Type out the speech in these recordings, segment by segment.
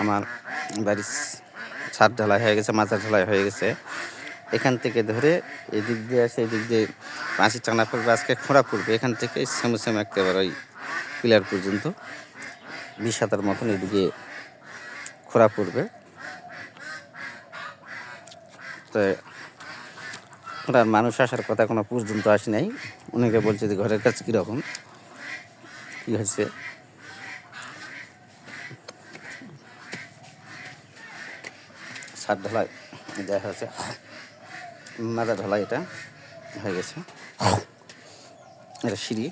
আমার বাড়ির ছাদ ঢালাই হয়ে গেছে মাথা ঢালাই হয়ে গেছে। এখান থেকে ধরে এদিক দিয়ে আসে, এদিক দিয়ে পাঁচি টানা পড়বে, আজকে খোঁড়া পড়বে। এখান থেকে সেমে সেমে একেবারে ওই পিলার পর্যন্ত বিশ হাতার মতন এদিকে খোঁড়া পড়বে। তো ওনার মানুষ আসার কথা কোনো পর্যন্ত আসে নাই। অনেকে বলছে যে ঘরের কাছে কীরকম, কী হয়েছে? ছাদ ঢালাই দেখা হচ্ছে মাদা ঢালাই এটা হয়ে গেছে। এটা সিঁড়ি।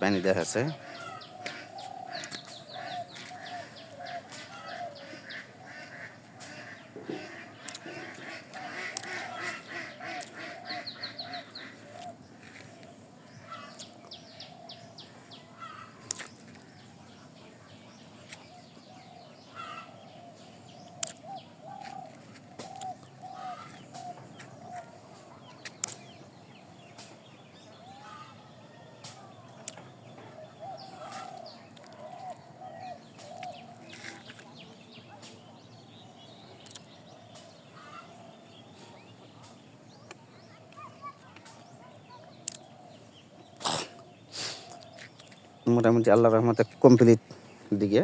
পানি দেখা আছে মোটামুটি আল্লাহ রহমতে কমপ্লিট দিকে।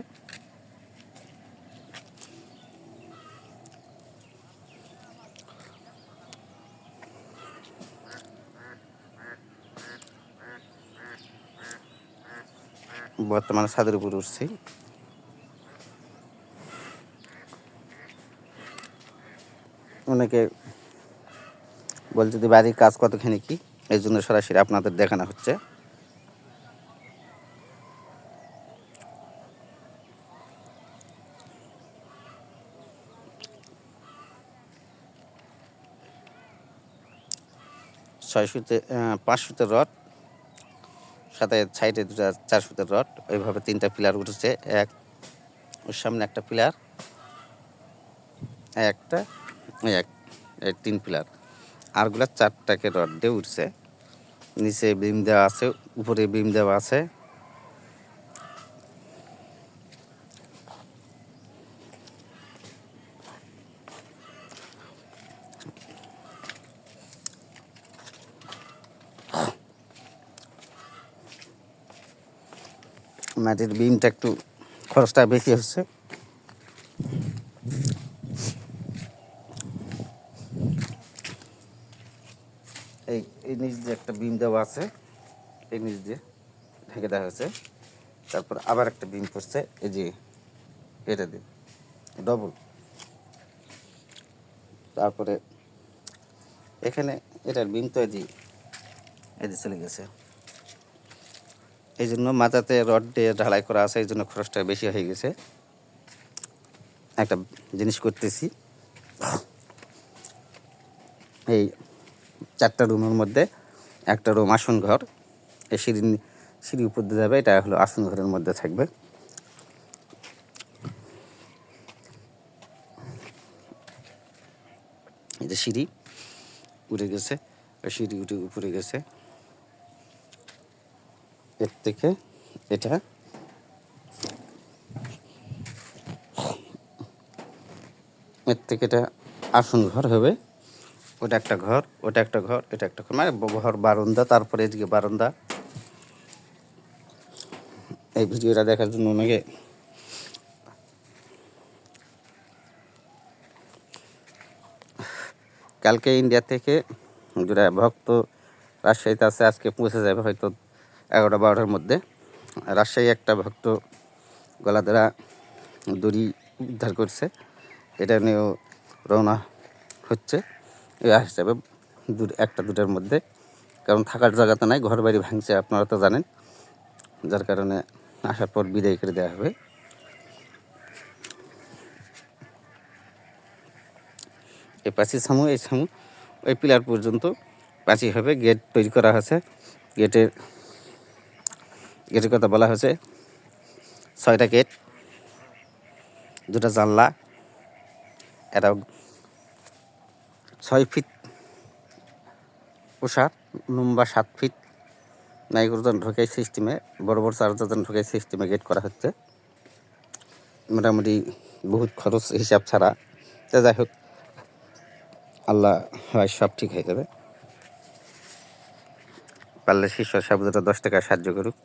বর্তমানে ছাদের উপর উঠছি। অনেকে বলছে যে বাড়ির কাজ কতখানি কি? এই জন্য সরাসরি আপনাদের দেখানো হচ্ছে। ছয় সুতে পাঁচ সুতের রড, সাথে সাইডে দুটা চার সুতের রড ওইভাবে তিনটা পিলার উঠেছে, এক ওর সামনে একটা পিলার, একটা, এক তিন পিলার। আরগুলা চারটাকে রড দিয়ে উঠছে। নিচে বিম দেওয়া আছে, উপরে বিম দেওয়া আছে। মাটির বিমটা একটু খরচটা বেশি হচ্ছে। এই এই নিচ দিয়ে একটা বিম দেওয়া আছে। এই নিচ দিয়ে ঢেকে দেওয়া হয়েছে। তারপর আবার একটা বিম পড়ছে। এই যে এটা দিয়ে ডবল তারপরে এখানে এটার বিম তো এই যে এই যে চলে গেছে। এই জন্য মাথাতে রড দিয়ে ঢালাই করা আছে এই জন্য খরচটা বেশি হয়ে গেছে। একটা জিনিস করতেছি। এই চারটা রুমের মধ্যে একটা রুম আসন ঘর। এই সিঁড়ি সিঁড়ি উপর দিয়ে যাবে, এটা হলো আসন ঘরের মধ্যে থাকবে। এই যে সিঁড়ি উঠে গেছে সিঁড়ি উঠে উপরে গেছে। এর থেকে এটা এর থেকে এটা আসন ঘর হবে। ওটা একটা ঘর, ওটা একটা ঘর, এটা একটা ঘর মানে ঘর বারান্দা, তারপরে এদিকে বারান্দা। এই ভিডিওটা দেখার জন্য অনেকে কালকে ইন্ডিয়া থেকে যেটা ভক্ত রাজশাহীতে আছে, আজকে পৌঁছে যাবে হয়তো এগারোটা বারোটার মধ্যে। রাজশাহী একটা ভক্ত গলা দ্বারা দড়ি উদ্ধার করছে। এটা নিয়েও রওনা হচ্ছে। এই হিসাবে দু, একটা দুটার মধ্যে। কারণ থাকার জায়গাতে নাই ঘর বাড়ি ভাঙছে, আপনারা তো জানেন। যার কারণে আসার পর বিদায় করে দেওয়া হবে। এই পাঁচি সামু, এই সামু ওই পিলার পর্যন্ত পাঁচি হবে। গেট তৈরি করা হয়েছে। গেটের গেটের কথা বলা হয়েছে। ছয়টা গেট, দুটা জানলা এটাও ছয় ফিট প্রসার লম্বা সাত ফিট নাইকোরজন ঢোকাই সিস্টেমে, বড় বড় চার্জারজন ঢোকাই সিস্টেমে গেট করা হচ্ছে। মোটামুটি বহুত খরচ হিসাব ছাড়া। তো যাই হোক, আল্লাহ হয়, সব ঠিক হয়ে যাবে। পারলে শিষ্য সাবুদাটা দশ টাকা সাহায্য করুক।